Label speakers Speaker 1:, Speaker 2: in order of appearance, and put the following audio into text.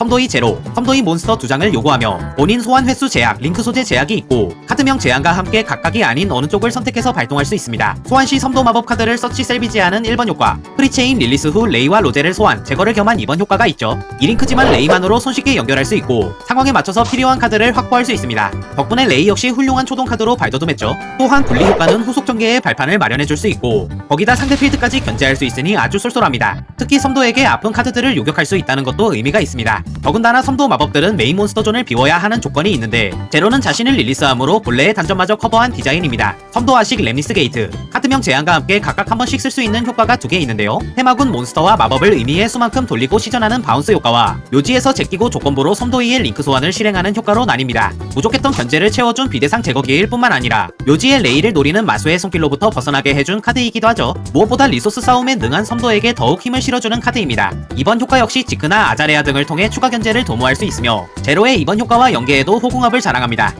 Speaker 1: 섬도이 제로, 섬도이 몬스터 두 장을 요구하며 본인 소환 횟수 제약, 링크 소재 제약이 있고 카드명 제한과 함께 각각이 아닌 어느 쪽을 선택해서 발동할 수 있습니다. 소환 시 섬도 마법 카드를 서치 셀비지하는 1번 효과, 프리체인 릴리스 후 레이와 로제를 소환, 제거를 겸한 2번 효과가 있죠. 1링크지만 레이만으로 손쉽게 연결할 수 있고 상황에 맞춰서 필요한 카드를 확보할 수 있습니다. 덕분에 레이 역시 훌륭한 초동 카드로 발돋움했죠. 또한 분리 효과는 후속 전개의 발판을 마련해줄 수 있고 거기다 상대 필드까지 견제할 수 있으니 아주 쏠쏠합니다. 특히 섬도에게 아픈 카드들을 요격할 수 있다는 것도 의미가 있습니다. 더군다나 섬도 마법들은 메인 몬스터존을 비워야 하는 조건이 있는데 제로는 자신을 릴리스함으로 본래의 단점마저 커버한 디자인입니다. 섬도 아식 램리스 게이트 카드명 제한과 함께 각각 한 번씩 쓸 수 있는 효과가 두 개 있는데요. 해마군 몬스터와 마법을 의미의 수만큼 돌리고 시전하는 바운스 효과와 묘지에서 제끼고 조건부로 섬도이의 링크 소환을 실행하는 효과로 나뉩니다. 부족했던 견제를 채워준 비대상 제거 기일 뿐만 아니라 묘지의 레이를 노리는 마수의 손길로부터 벗어나게 해준 카드이기도 하죠. 무엇보다 리소스 싸움에 능한 섬도에게 더욱 힘을 실어 주는 카드입니다. 이번 효과 역시 지크나 아자레아 등을 통해 추가 견제를 도모할 수 있으며 제로의 이번 효과와 연계해도 호궁합을 자랑합니다.